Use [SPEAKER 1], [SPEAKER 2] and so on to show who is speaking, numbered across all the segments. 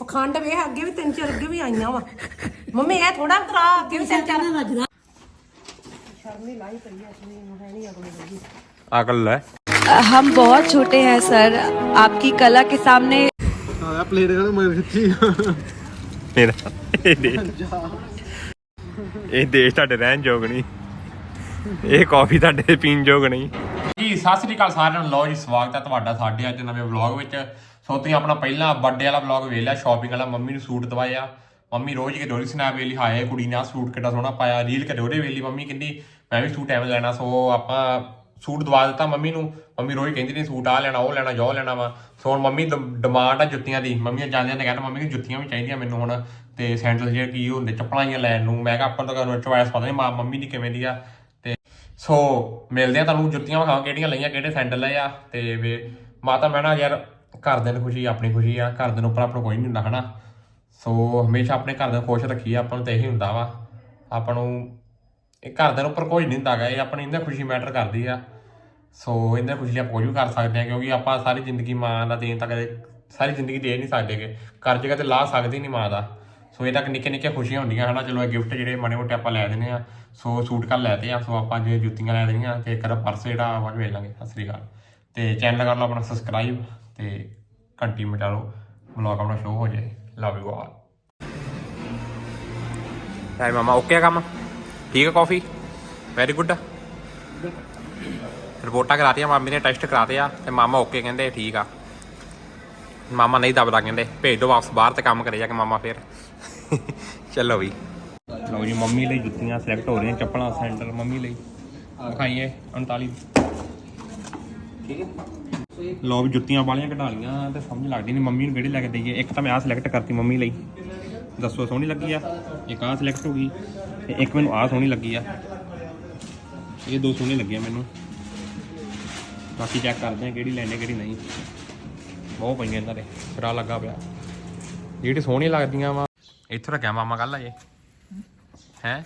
[SPEAKER 1] ਪਖੰਡ ਵੇ ਅੱਗੇ ਵੀ ਤਿੰਨ ਚਾਰ ਅੱਗੇ ਵੀ ਆਈਆਂ ਵਾ ਮੰਮੀ ਇਹ ਥੋੜਾ ਕਰਾ ਅੱਗੇ ਵੀ ਤਿੰਨ ਚਾਰ
[SPEAKER 2] ਵੱਜਦਾ
[SPEAKER 1] ਸ਼ਰਮੀ ਲਾਈ ਪਈ ਐ ਸੁਣੀ ਨੂੰ ਹੈ ਨਹੀਂ ਅਗਲੀ ਲੱਗੀ
[SPEAKER 3] ਅਕਲ ਹੈ
[SPEAKER 4] हम बहुत छोटे हैं सर आपकी कला के सामने
[SPEAKER 5] ਆ ਪਲੇਟ ਕਰ ਮੈਂ ਖਿੱਚੀ
[SPEAKER 3] ਮੇਰਾ ਇਹ ਦੇਸ਼ ਇਹ ਦੇਸ਼ ਤੁਹਾਡੇ ਰਹਿਣ ਯੋਗ ਨਹੀਂ ਇਹ ਕਾਫੀ ਤੁਹਾਡੇ ਪੀਣ ਯੋਗ ਨਹੀਂ ਜੀ ਸਤਿ ਸ੍ਰੀ ਅਕਾਲ ਸਾਰਿਆਂ ਨੂੰ ਲਓ ਜੀ ਸਵਾਗਤ ਹੈ ਤੁਹਾਡਾ ਸਾਡੇ ਅੱਜ ਨਵੇਂ ਵਲੌਗ ਵਿੱਚ ਸੋ ਤੁਸੀਂ ਆਪਣਾ ਪਹਿਲਾ ਬਰਥਡੇ ਵਾਲਾ ਵਲੌਗ ਵੇਖ ਲਿਆ ਸ਼ਾਪਿੰਗ ਵਾਲਾ। ਮੰਮੀ ਨੂੰ ਸੂਟ ਦਵਾਇਆ ਮੰਮੀ ਰੋਜ਼ ਕੇ ਡੋਰੀ ਸਨੈਪ ਵੇਲੀ ਹਾਏ ਕੁੜੀ ਨੇ ਆਹ ਸੂਟ ਕਿੱਡਾ ਸੋਹਣਾ ਪਾਇਆ, ਰੀਲ ਕੇ ਡੋਰੇ ਵੇਲੀ ਮੰਮੀ ਕਹਿੰਦੀ, ਮੈਂ ਵੀ ਸੂਟ ਐਵੇਂ ਲੈਣਾ, ਸੋ ਆਪਾਂ ਸੂਟ ਦਵਾ ਦਿੱਤਾ ਮੰਮੀ ਨੂੰ। ਮੰਮੀ ਰੋਜ਼ ਕਹਿੰਦੀ ਨੇ ਸੂਟ ਆ ਲੈਣਾ, ਉਹ ਲੈਣਾ, ਜੋ ਲੈਣਾ ਵਾ। ਸੋ ਹੁਣ ਮੰਮੀ ਡਿਮਾਂਡ ਆ ਜੁੱਤੀਆਂ ਦੀ। ਮੰਮੀ ਜਾਂਦੇ ਨੇ ਕਹਿੰਦਾ ਮੰਮੀ ਨੂੰ ਜੁੱਤੀਆਂ ਵੀ ਚਾਹੀਦੀਆਂ ਮੈਨੂੰ ਹੁਣ। ਤੇ ਸੈਂਡਲ ਜਿਹੜੇ ਕੀ ਹੁੰਦੇ, ਚੱਪਲਾਂ ਜਿਹੀਆਂ ਲੈਣ ਨੂੰ। ਮੈਂ ਕਿਹਾ, ਆਪਾਂ ਨੂੰ ਤਾਂ ਚੋਇਸ ਪਤਾ ਨਹੀਂ ਮਾਂ, ਮੰਮੀ ਦੀ ਕਿਵੇਂ ਦੀ ਆ। ਤੇ ਸੋ ਮਿਲਦੇ ਆ ਤੁਹਾਨੂੰ ਜੁੱਤੀਆਂ ਵਿਖਾਵਾਂ, ਕਿਹੜੀਆਂ ਲਈਆਂ, ਕਿਹੜੇ ਸੈਂਡਲ ਲਏ ਆ। ਤੇ ਵੇ, ਮਾਤਾ ਮੈਂ ਨਾ ਯਾਰ ਘਰਦਿਆਂ ਨੂੰ ਖੁਸ਼ੀ, ਆਪਣੀ ਖੁਸ਼ੀ ਆ। ਘਰਦਿਆਂ ਨੂੰ ਉੱਪਰ ਆਪਣਾ ਕੋਈ ਨਹੀਂ ਹੁੰਦਾ, ਹਨਾ? ਸੋ ਹਮੇਸ਼ਾ ਆਪਣੇ ਘਰਦਿਆਂ ਨੂੰ ਖੁਸ਼ ਰੱਖੀਏ, ਆਪਾਂ ਨੂੰ ਤਾਂ ਇਹੀ ਹੁੰਦਾ ਵਾ। ਆਪਾਂ ਨੂੰ ਇਹ ਘਰਦਿਆਂ ਨੂੰ ਉੱਪਰ ਕੋਈ ਨਹੀਂ ਹੁੰਦਾਗਾ ਇਹ ਆਪਣੀ ਇਹਨਾਂ ਖੁਸ਼ੀ ਮੈਟਰ ਕਰਦੀ ਆ। ਸੋ ਇਹਨਾਂ ਖੁਸ਼ੀ ਲਈ ਆਪਾਂ ਕੁਝ ਵੀ ਕਰ ਸਕਦੇ ਆ, ਕਿਉਂਕਿ ਆਪਾਂ ਸਾਰੀ ਜ਼ਿੰਦਗੀ ਮਾਂ ਦਾ ਦੇਣ ਤੱਕ ਸਾਰੀ ਜ਼ਿੰਦਗੀ ਦੇ ਨਹੀਂ ਸਕਦੇਗੇ ਕਰਜ਼ੇ ਕਦੇ ਲਾ ਸਕਦੀ ਨਹੀਂ ਮਾਂ ਦਾ। ਸੋ ਇਹ ਤੱਕ ਨਿੱਕੇ ਨਿੱਕੇ ਖੁਸ਼ੀਆਂ ਹੁੰਦੀਆਂ, ਹਨਾ? ਚਲੋ, ਇਹ ਗਿਫਟ ਜਿਹੜੇ ਮਾੜੇ ਮੋਟੇ ਆਪਾਂ ਲੈ ਦਿੰਦੇ ਆ। ਸੋ ਸੂਟ ਕੱਲ ਲੈਤੇ ਆ। ਸੋ ਆਪਾਂ ਜੇ ਜੁੱਤੀਆਂ ਲੈ ਦੇਣੀਆਂ, ਤੇ ਇੱਕ ਪਰਸ ਜਿਹੜਾ ਆਪਾਂ ਵੇਚ ਲਾਂਗੇ। ਸਤਿ ਸ੍ਰੀ ਅਕਾਲ। ਤੇ ਚੈਨਲ ਕਰ ਲਓ ਆਪਣਾ ਸਬਸਕ੍ਰਾਈਬ ਤੇ ਘੰਟੀ ਮਚਾ ਲਓ ਵਲੌਗ ਆਪਣਾ ਸ਼ੋ ਹੋ ਜਾਏ। ਲਵ ਯੂ ਆਲ ਹਾਈ ਮਾਮਾ ਓਕੇ ਆ ਕੰਮ? ਠੀਕ ਹੈ ਕਾਫੀ ਵੈਰੀ ਗੁੱਡ ਰਿਪੋਰਟਾਂ ਕਰਾਤੀਆਂ ਮਾਮੀ ਨੇ ਟੈਸਟ ਕਰਾਤੇ ਆ ਤੇ ਮਾਮਾ ਓਕੇ ਕਹਿੰਦੇ ਠੀਕ ਆ। ਮਾਮਾ ਨਹੀਂ ਦਬਦਾ ਕਹਿੰਦੇ ਭੇਜ ਦੋ ਵਾਪਸ ਬਾਹਰ ਤੇ ਕੰਮ ਕਰੇ ਜਾ ਕੇ ਮਾਮਾ ਫੇਰ। ਚਲੋ ਵੀ। ਲਓ ਜੀ ਮੰਮੀ ਲਈ ਜੁੱਤੀਆਂ ਸਿਲੈਕਟ ਹੋ ਰਹੀਆਂ ਚੱਪਲਾਂ ਸੈਂਡਲ ਮੰਮੀ ਲਈ। ਵਿਖਾਈਏ 39 ਠੀਕ ਹੈ ਲਓ ਵੀ ਜੁੱਤੀਆਂ ਵਾਲੀਆਂ ਕਢਾ ਲੀਆਂ ਤੇ ਸਮਝ ਲੱਗਦੀ ਨਹੀਂ ਮੰਮੀ ਨੂੰ ਕਿਹੜੀ ਲੈ ਕੇ ਦਈਏ। ਇੱਕ ਤਾਂ ਮੈਂ ਆਹ ਸਿਲੈਕਟ ਕਰਤੀ ਮੰਮੀ ਲਈ। ਦੱਸੋ, ਸੋਹਣੀ ਲੱਗੀ ਆ? ਇੱਕ ਆਹ ਸਿਲੈਕਟ ਹੋ ਗਈ ਤੇ ਇੱਕ ਮੈਨੂੰ ਆਹ ਸੋਹਣੀ ਲੱਗੀ ਆ। ਇਹ ਦੋ ਸੋਹਣੇ ਲੱਗੇ ਮੈਨੂੰ। ਬਾਕੀ ਚੈੱਕ ਕਰਦੇ ਆ ਕਿਹੜੀ ਲੈਣੇ, ਕਿਹੜੀ ਨਹੀਂ। ਬਹੁਤ ਪਈਆਂ ਇਹਨਾਂ ਦੇ ਸਿਰਾ ਲੱਗਾ ਪਿਆ। ਜਿਹੜੀ ਸੋਹਣੀਆਂ ਲੱਗਦੀਆਂ ਵਾ। ਇੱਥੋਂ ਰੱਖਿਆ ਮਾਮਾ ਕੱਲ ਅਜੇ ਹੈ?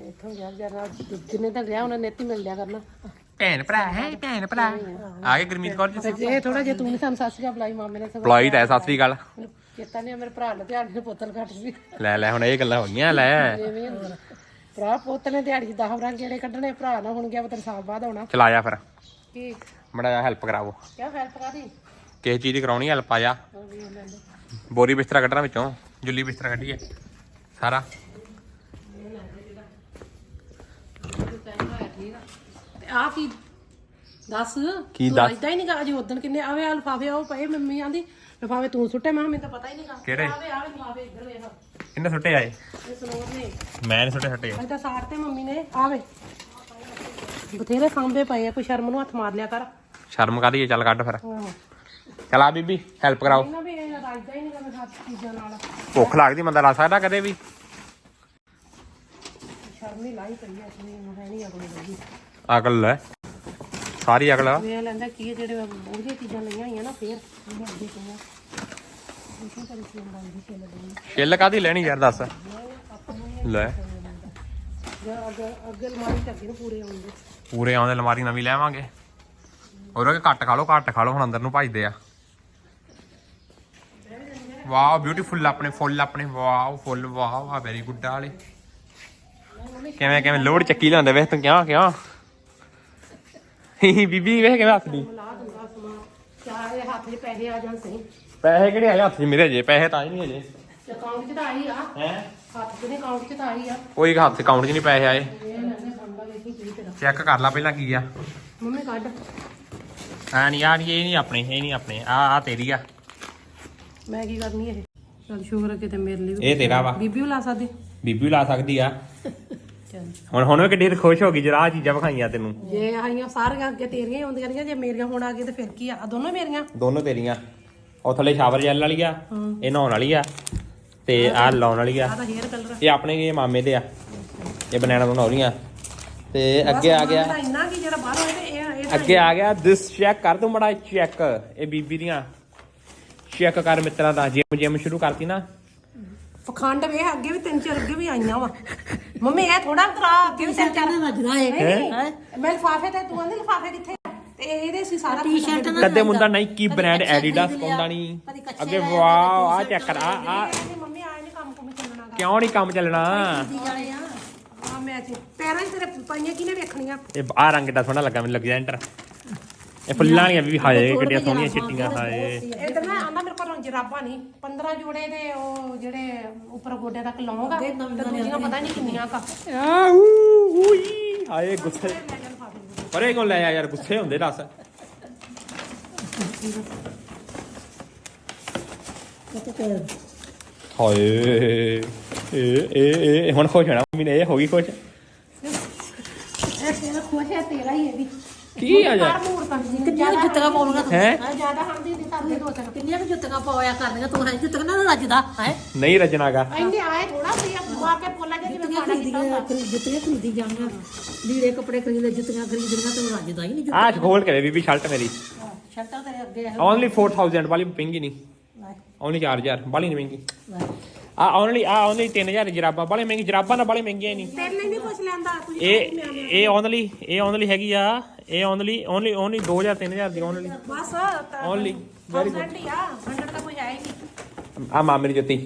[SPEAKER 1] ਇੱਥੋਂ ਯਾਰ ਜਰਾ ਜਿੰਨੇ ਤਾਂ ਰਿਹਾ ਉਹਨਾਂ ਨੇਤੀ ਮਿਲ ਲਿਆ ਕਰਨਾ।
[SPEAKER 3] ਭੈਣ ਭਰਾ ਹੈ ਭੈਣ ਭਰਾ। ਆ ਗਏ ਗੁਰਮੀਤ ਕੌਰ ਜੀ।
[SPEAKER 1] ਇਹ ਥੋੜਾ ਜਿਹਾ ਤੂੰ ਨਹੀਂ ਸਾਨੂੰ ਸੱਸ ਜਿਹਾ ਬੁਲਾਈ ਮਾਮੇ ਨੇ ਸਗੋਂ
[SPEAKER 3] ਪਲਾਈ ਤਾਂ ਹੈ, ਸਤਿ ਸ੍ਰੀ ਅਕਾਲ।
[SPEAKER 1] ਚੇਤਾ ਨਹੀਂ ਮੇਰੇ ਭਰਾ ਨੇ ਦਿਹਾੜੀ ਦੇ ਬੋਤਲ ਘੱਟ ਸੀ।
[SPEAKER 3] ਲੈ ਲੈ ਹੁਣ ਇਹ ਗੱਲਾਂ ਹੋ ਗਈਆਂ ਲੈ।
[SPEAKER 1] ਐਵੇਂ ਹੀ ਹੁੰਦਾ। ਭਰਾ ਪੁੱਤ ਨੇ ਦਿਹਾੜੀ 10 ਬਰਾਂ ਕਿਹੜੇ ਕੱਢਣੇ ਭਰਾ ਨਾ ਹੁਣ ਗਿਆ ਪਤਾ ਸਾਲ ਬਾਅਦ ਆਉਣਾ।
[SPEAKER 3] ਚਲਾਇਆ ਫਿਰ।
[SPEAKER 1] ਕੀ?
[SPEAKER 3] ਮੜਾ ਹੈਲਪ ਕਰਾਵੋ।
[SPEAKER 1] ਕਿਆ ਹੈਲਪ ਕਰਾਦੀ
[SPEAKER 3] ਕਿਸੇ ਚੀਜ਼ ਦੀ ਕਰਾਉਣੀ ਹੈਲਪ ਆ ਜਾ। ਬੋਰੀ ਬਿਸਤਰਾ ਕੱਢਣਾ ਵਿੱਚੋਂ ਜੁੱਲੀ ਬਿਸਤਰਾ ਕੱਢੀਏ ਸਾਰਾ।
[SPEAKER 1] ਆ ਕੀ ਦੱਸ?
[SPEAKER 3] ਕੀ ਦੱਸ?
[SPEAKER 1] ਏਦਾਂ ਹੀ ਨਹੀਂ ਗਾ ਅਜੇ ਉਦੋਂ ਕਿੰਨੇ ਆਵੇ ਆ ਲਫਾਫੇ ਉਹ ਪਏ ਮੰਮੀ ਆਂਦੀ ਲਫਾਫੇ ਤੂੰ ਸੁੱਟੇ? ਮੈਂ ਕਿਹਾ ਮੈਨੂੰ ਤਾਂ ਪਤਾ ਹੀ ਨਹੀਂ ਗਾ
[SPEAKER 3] ਕਿਹੜੇ?
[SPEAKER 1] ਆਵੇ ਆਵੇ ਲਫਾਫੇ ਇੱਧਰ ਵੇਖ।
[SPEAKER 3] ਕਿੰਨੇ ਸੁੱਟੇ ਆਏ?
[SPEAKER 1] ਇਹ ਸਨੋਰ ਨੇ
[SPEAKER 3] ਮੈਂ ਨਹੀਂ ਸੁੱਟੇ ਸੁੱਟੇ
[SPEAKER 1] ਅਜੇ ਤਾਂ ਸਾੜ ਤੇ ਮੰਮੀ ਨੇ ਆਵੇ। ਬਥੇਰੇ ਸਾਂਭੇ ਪਏ ਆ ਕੋਈ ਸ਼ਰਮ ਨੂੰ ਹੱਥ ਮਾਰ ਲਿਆ ਕਰ।
[SPEAKER 3] ਸ਼ਰਮ ਕਾਦੀ ਹੈ ਚੱਲ ਕੱਢ ਫਿਰ।
[SPEAKER 1] ਆਹੋ।
[SPEAKER 3] ਚੱਲ ਆ ਬੀਬੀ ਹੈਲਪ ਕਰਾਓ।
[SPEAKER 1] ਇਹਨਾਂ ਵੀ ਇਹ ਰਾਜਦਾ ਹੀ ਨਹੀਂ ਗਾ ਹੱਥ ਚੀਜ਼ਾਂ ਨਾਲ।
[SPEAKER 3] ਭੁੱਖ ਲੱਗਦੀ ਬੰਦਾ ਲਾ ਸਕਦਾ ਕਦੇ ਵੀ।
[SPEAKER 1] ਸ਼ਰਮ ਹੀ ਲਾਈ ਪਈ ਐ ਨੂੰ ਹੈ ਨਹੀਂ ਅਗਲੀ ਲੱਗੀ
[SPEAKER 3] ਅਕਲ ਹੈ ਸਾਰੀ ਅਕਲ ਆ।
[SPEAKER 1] ਲੈਂਦਾ ਕੀ ਹੈ ਜਿਹੜੇ ਉਹਦੀਆਂ ਚੀਜ਼ਾਂ ਲਈਆਂ ਹੋਈਆਂ ਨਾ ਫੇਰ। ਇਹ ਅੱਗੇ ਪਈਆਂ ਇਸੇ ਤਰ੍ਹਾਂ ਸੀ ਹੁੰਦਾ ਇਹ ਛਿੱਲ ਲਈ
[SPEAKER 3] ਛਿੱਲ ਕਾਦੀ ਲੈਣੀ ਯਾਰ ਦੱਸ। ਲੈ।
[SPEAKER 1] ਜਾਂ ਅੱਗੇ ਅੱਗੇ ਅਲਮਾਰੀ ਚ ਅੱਗੇ ਨੂੰ ਪੂਰੇ ਆਉਂਦੇ
[SPEAKER 3] ਪੂਰੇ ਆਉਂਦੇ ਅਲਮਾਰੀ ਨਵੀਂ ਲੈਵਾਂਗੇ। ਹੋਰ ਕਿ ਘੱਟ ਖਾ ਲਓ ਘੱਟ ਖਾ ਲਓ ਹੁਣ ਅੰਦਰ ਨੂੰ ਭਜਦੇ ਆ। ਵਾਓ ਬਿਊਟੀਫੁੱਲ ਆਪਣੇ ਫੁੱਲ ਆਪਣੇ। ਵਾਓ ਫੁੱਲ ਵਾਓ ਆ ਵੈਰੀ ਗੁੱਡ ਵਾਲੇ। ਕਿਵੇਂ ਕਿਵੇਂ ਲੋੜ ਚੱਕੀ ਲਾਉਂਦੇ ਵੇਖ ਤੂੰ ਕਿਹਾ। ਬੀਬੀ ਵੇਖ ਹੱਸਦੀ
[SPEAKER 1] ਲਾ ਚਾਹ ਇਹ ਹੱਥ 'ਚ ਪੈਸੇ ਆ ਜਾਣ ਸਹੀ
[SPEAKER 3] ਪੈਸੇ ਕਿਹੜੇ ਆਏ ਹੱਥ 'ਚ ਮੇਰੇ ਜੇ ਪੈਸੇ ਤਾਂ ਹੀ ਨਹੀਂ ਅਜੇ
[SPEAKER 1] ਅਕਾਊਂਟ 'ਚ ਤਾਂ ਆਈ ਆ
[SPEAKER 3] ਹੈ?
[SPEAKER 1] ਹੱਥ 'ਚ ਨਹੀਂ ਅਕਾਊਂਟ 'ਚ ਤਾਂ ਆਈ ਆ
[SPEAKER 3] ਕੋਈ ਹੱਥ ਅਕਾਊਂਟ 'ਚ ਨਹੀਂ ਪੈਸੇ ਆਏ।
[SPEAKER 1] ਇਹ ਲੈਣੇ ਸੰਦਾ ਵੇਖੀ ਕੀ ਤੇਰਾ
[SPEAKER 3] ਚੈੱਕ ਕਰ ਲੈ ਪਹਿਲਾਂ ਕੀ ਆ।
[SPEAKER 1] ਮੰਮੀ ਕੱਢ
[SPEAKER 3] ਆ ਨਹੀਂ ਆ ਨਹੀਂ ਇਹ ਨਹੀਂ ਆਪਣੇ ਇਹ ਨਹੀਂ ਆਪਣੇ ਆ ਆ ਤੇਰੀ ਆ।
[SPEAKER 1] ਮੈਂ ਕੀ ਕਰਨੀ ਇਹ? ਚਲ ਸ਼ੁਕਰ ਹੈ ਕਿਤੇ ਮੇਰੇ ਲਈ ਵੀ
[SPEAKER 3] ਇਹ ਤੇਰਾ ਵਾ।
[SPEAKER 1] ਬੀਬੀ ਵੀ ਲਾ ਸਕਦੀ।
[SPEAKER 3] ਬੀਬੀ ਵੀ ਲਾ ਸਕਦੀ ਆ। ਹੁਣ ਹੁਣ ਵੀ ਕਿੱਡੀ ਖੁਸ਼ ਹੋ ਗਈ ਜਰਾ ਆ ਚੀਜ਼ਾਂ ਵਿਖਾਈਆਂ ਤੈਨੂੰ।
[SPEAKER 1] ਜੇ ਆਈਆਂ ਸਾਰੀਆਂ ਅੱਗੇ ਤੇਰੀਆਂ ਹੀ ਹੁੰਦੀਆਂ ਰਹੀਆਂ ਜੇ ਮੇਰੀਆਂ ਹੁਣ ਆ ਗਏ ਤੇ ਫਿਰ ਕੀ ਆ? ਆਹ ਦੋਨੋਂ ਮੇਰੀਆਂ?
[SPEAKER 3] ਦੋਨੋਂ ਤੇਰੀਆਂ। ਉਹ ਥੱਲੇ ਸ਼ਾਵਰ ਜੈਲ ਵਾਲੀ ਆ ਇਹ ਨਹਾਉਣ ਵਾਲੀ ਆ ਤੇ ਆ ਲਾਉਣ ਵਾਲੀ ਆ।
[SPEAKER 1] ਆ ਤਾਂ ਹੇਅਰ ਕਲਰ
[SPEAKER 3] ਇਹ ਆਪਣੇ ਇਹ ਮਾਮੇ ਦੇ ਆ ਇਹ ਬਨਾਨਾ ਤੋਂ ਨਹਾਉਣੀਆਂ ਤੇ ਅੱਗੇ ਆ ਗਿਆ।
[SPEAKER 1] ਇੰਨਾ ਕੀ ਜਿਹੜਾ ਬਾਹਰ ਹੋਏ ਤੇ ਇਹ ਇਹ
[SPEAKER 3] ਅੱਗੇ ਆ ਗਿਆ ਦਿਸ ਚੈੱਕ ਕਰ ਤੂੰ ਮੜਾ ਚੈੱਕ ਇਹ ਬੀਬੀ ਦੀਆਂ। ਚੈੱਕ ਕਰ ਮਿੱਤਰਾਂ ਦਾ ਜਿਮ ਜਿਮ ਸ਼ੁਰੂ ਕਰਤੀ ਨਾ।
[SPEAKER 1] ਪਖੰਡ ਵੇ ਅੱਗੇ ਵੀ ਤਿੰਨ ਚਾਰ ਅੱਗੇ ਵੀ ਆਈਆਂ ਵਾ। ਮੰਮੀ ਇਹ ਥੋੜਾ ਕਰਾ ਅੱਗੇ ਵੀ ਤਿੰਨ ਚਾਰ
[SPEAKER 2] ਵੱਜਦਾ ਏ
[SPEAKER 1] ਮੈਂ ਲਿਫਾਫੇ ਤੇ ਤੂੰ ਆਂਦੀ ਲਿਫਾਫੇ ਕਿੱਥੇ ਆ? ਤੇ ਇਹਦੇ ਸੀ ਸਾਰਾ
[SPEAKER 2] ਟੀ-ਸ਼ਰਟ ਨਾਲ
[SPEAKER 3] ਕਦੇ ਮੁੰਡਾ ਨਾਈਕੀ ਬ੍ਰਾਂਡ
[SPEAKER 2] ਕੱਛਾ
[SPEAKER 3] ਐਡੀਡਾਸ ਪਾਉਂਦਾ ਨਹੀਂ
[SPEAKER 2] ਕੱਛੇ
[SPEAKER 3] ਅੱਗੇ ਵਾਓ ਆ ਚੈੱਕ ਕਰ ਆ ਆ
[SPEAKER 1] ਇਹਦੇ ਮੰਮੀ ਆਏ ਨੇ ਕੰਮ ਕੁਮ ਚੱਲਣਾ ਗਾ।
[SPEAKER 3] ਕਿਉਂ ਨਹੀਂ ਕੰਮ ਚੱਲਣਾ?
[SPEAKER 2] ਵਾਲੇ ਆ।
[SPEAKER 1] ਆ ਮੈਂ ਚ ਪੈਰਾਂ 'ਚ ਤੇਰੇ ਪਾਈਆਂ ਕਿਨੇ ਵੇਖਣੀਆਂ?
[SPEAKER 3] ਇਹ ਆ ਰੰਗ ਦਾ ਸੋਹਣਾ ਲੱਗਾ ਮੈਨੂੰ ਲੱਗਿਆ ਇਹ ਫੁੱਲਾਂ ਵਾਲੀਆਂ ਵੀ ਹਾਏ ਕਿੱਡੀਆਂ ਸੋਹਣੀਆਂ ਛਿੱਟੀਆਂ ਹਾਏ।
[SPEAKER 1] ਇਹ ਤਾਂ ਮੈਂ ਆਂਦਾ ਮੇਰੇ ਕੋਲ ਜਰਾਬਾਂ ਨਹੀਂ 15 ਜੋੜੇ ਦੇ ਉਹ ਜਿਹੜੇ ਉੱਪਰ ਗੋਡਿਆਂ ਤੱਕ ਲਾਉਂਗਾ ਤੇ ਦੂਜੀਆਂ ਪਤਾ ਨਹੀਂ ਕਿੰਨੀਆਂ ਕਾ
[SPEAKER 3] ਆਊ ਉਈ ਹਾਏ ਗੁੱਸੇ। ਪਰੇ ਕੋਲ ਲੈ ਆ ਯਾਰ ਗੁੱਸੇ ਹੁੰਦੇ ਦੱਸ। ਹਾਏ ਇਹ ਇਹ ਇਹ ਹੁਣ ਖੁਸ਼ ਹੋਣਾ ਮੰਮੀ ਨੇ ਇਹ ਹੋ ਗਈ ਖੁਸ਼।
[SPEAKER 1] ਇਹ ਤੇਰਾ ਖੁਸ਼ ਹੈ ਤੇਰਾ ਹੀ ਇਹ ਵੀ।
[SPEAKER 3] ਕੀ ਆ ਯਾਰ
[SPEAKER 1] ਕਰ ਮੂਰ ਤਾਂ
[SPEAKER 2] ਕਿੰਨੀਆਂ ਕੁ ਜੁੱਤੀਆਂ ਪਾਉਣੀਆਂ ਤੂੰ
[SPEAKER 3] ਹੈ?
[SPEAKER 1] ਆ ਜ਼ਿਆਦਾ ਹੰਦੀ ਦੀ ਧਰਦੇ ਦੋ ਤਿੰਨ।
[SPEAKER 2] ਕਿੰਨੀਆਂ ਕੁ ਜੁੱਤੀਆਂ ਪਾਇਆ ਕਰਨੀਆਂ ਤੂੰ? ਹੈ? ਜੁੱਤੀਆਂ ਨਾਲ ਰੱਜਦਾ? ਹੈ?
[SPEAKER 3] ਨਹੀਂ ਰਜਨਾਗਾ
[SPEAKER 1] ਇੰਨੇ ਆਏ ਥੋੜਾ ਸੀ ਮਾਰ ਕੇ ਪੋਲਾ ਜਿਹਾ ਜਿਵੇਂ
[SPEAKER 2] ਜੁੱਤੀਆਂ
[SPEAKER 1] ਖਾਣਾ
[SPEAKER 2] ਖਰੀਦ
[SPEAKER 1] ਕੀਤਾ ਹੁੰਦਾ।
[SPEAKER 2] ਖਰੀਦ ਜੁੱਤੀਆਂ ਖਰੀਦੀ ਜਾਣੀਆਂ। ਲੀੜੇ ਕੱਪੜੇ ਖਰੀਦ ਲੈ ਜੁੱਤੀਆਂ ਖਰੀਦਣੀਆਂ ਤੂੰ ਰੱਜਦਾ ਹੀ ਨਹੀਂ
[SPEAKER 3] ਆਹ ਖੋਲ ਕੇ ਬੀਬੀ ਸ਼ਰਟ ਮੇਰੀ।
[SPEAKER 2] ਸ਼ਰਟਾਂ ਤੇਰੇ ਅੱਗੇ ਹੈ
[SPEAKER 3] ਓਨਲੀ 4000 ਵਾਲੀ ਮਹਿੰਗੀ ਨਹੀਂ। ਓਨਲੀ 4000 ਵਾਲੀ ਨਹੀਂ ਮਹਿੰਗੀ। ਆ ਓਨਲੀ ਆ ਓਨਲੀ 3000 ਜਰਾਬਾਂ ਵਾਲੀ ਮਹਿੰਗੀ ਜਰਾਬਾਂ ਨਾ ਵਾਲੀ ਮਹਿੰਗੀਆਂ ਹੀ ਨਹੀਂ।
[SPEAKER 1] ਤੇਰੇ ਲਈ ਨਹੀਂ ਕੁਛ ਲੈਂਦਾ ਤੂੰ
[SPEAKER 3] ਇਹ ਇਹ ਓਨਲੀ ਇਹ ਓਨਲੀ ਹੈਗੀ ਆ ਇਹ ਓਨਲੀ ਓਨਲੀ ਓਨਲੀ 2000 3000 ਦੀ ਓਨਲੀ
[SPEAKER 1] ਬਸ
[SPEAKER 3] ਓਨਲੀ ਵੈਰੀ ਗੁੱਡ
[SPEAKER 1] ਆ 100 ਦਾ ਕੋਈ ਹੈ ਹੀ ਨਹੀਂ।
[SPEAKER 3] ਆ ਮਾਮੇ ਦੀ ਜੁੱਤੀ।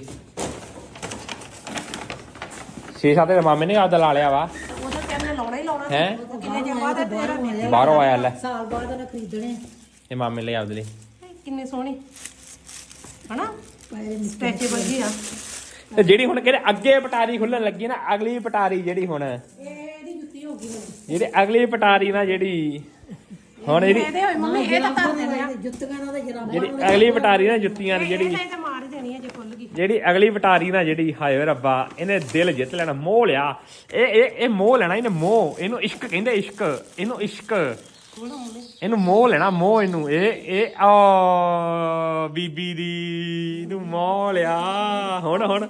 [SPEAKER 3] ਛੇ ਸੱਤ ਦੇ ਮਾਮੇ ਨੇ ਆਪਦਾ ਲਾ ਲਿਆ ਵਾ।
[SPEAKER 1] ਉਹਦਾ ਕਹਿੰਦੇ ਲਾਉਣਾ ਹੀ ਲਾਉਣਾ
[SPEAKER 3] ਹੈ?
[SPEAKER 1] ਕਿੰਨੇ ਜਮਾ ਦਾ ਤੇਰਾ
[SPEAKER 3] ਬਾਹਰੋਂ ਆਇਆ ਲੈ।
[SPEAKER 2] ਸਾਲ ਬਾਅਦ ਉਹਨੇ ਖਰੀਦਣੇ
[SPEAKER 3] ਇਹ ਮਾਮੇ ਲਈ ਆਪਦੇ ਲਈ।
[SPEAKER 1] ਕਿੰਨੀ ਸੋਹਣੀ। ਹਨਾ? ਸਟ੍ਰੈਚੇਬਲ ਜੀ ਆ।
[SPEAKER 3] ਤੇ ਜਿਹੜੀ ਹੁਣ ਕਹਿੰਦੇ ਅੱਗੇ ਪਟਾਰੀ ਖੁੱਲਣ ਲੱਗੀ ਨਾ ਅਗਲੀ ਪਟਾਰੀ ਜਿਹੜੀ ਹੁਣ।
[SPEAKER 1] ਇਹ ਗਈ
[SPEAKER 3] ਜਿਹੜੀ ਅਗਲੀ ਪਟਾਰੀ ਨਾ ਜਿਹੜੀ ਹੁਣ ਜਿਹੜੀ
[SPEAKER 1] ਇਹਦੇ ਹੋਏ ਮੰਮੀ ਇਹ ਤਾਂ ਧਰ ਦੇਣੇ ਆ।
[SPEAKER 2] ਜੁੱਤੀਆਂ ਨਾਲ ਤੇ ਜਰਾਬਾਂ
[SPEAKER 3] ਜਿਹੜੀ ਅਗਲੀ ਪਟਾਰੀ ਨਾ ਜੁੱਤੀਆਂ ਦੀ ਜਿਹੜੀ
[SPEAKER 1] ਤਾਂ ਇਹ ਤਾਂ ਮਾਰ ਹੀ ਦੇਣੀ ਹੈ ਜੇ ਖੁੱਲ ਗਈ।
[SPEAKER 3] ਜਿਹੜੀ ਅਗਲੀ ਪਟਾਰੀ ਨਾ ਜਿਹੜੀ ਹਾਏ ਰੱਬਾ ਇਹਨੇ ਦਿਲ ਜਿੱਤ ਲੈਣਾ ਮੋਹ ਲਿਆ। ਇਹ ਇਹ ਇਹ ਮੋਹ ਲੈਣਾ ਇਹਨੇ ਮੋਹ ਇਹਨੂੰ ਇਸ਼ਕ ਕਹਿੰਦੇ ਇਸ਼ਕ ਇਹਨੂੰ ਇਸ਼ਕ। ਇਹਨੂੰ ਮੋਹ ਲੈਣਾ ਮੋਹ ਇਹਨੂੰ। ਇਹ ਇਹ ਆ ਬੀਬੀ ਦੀ ਇਹਨੂੰ ਮੋਹ ਲਿਆ। ਹੁਣ ਹੁਣ।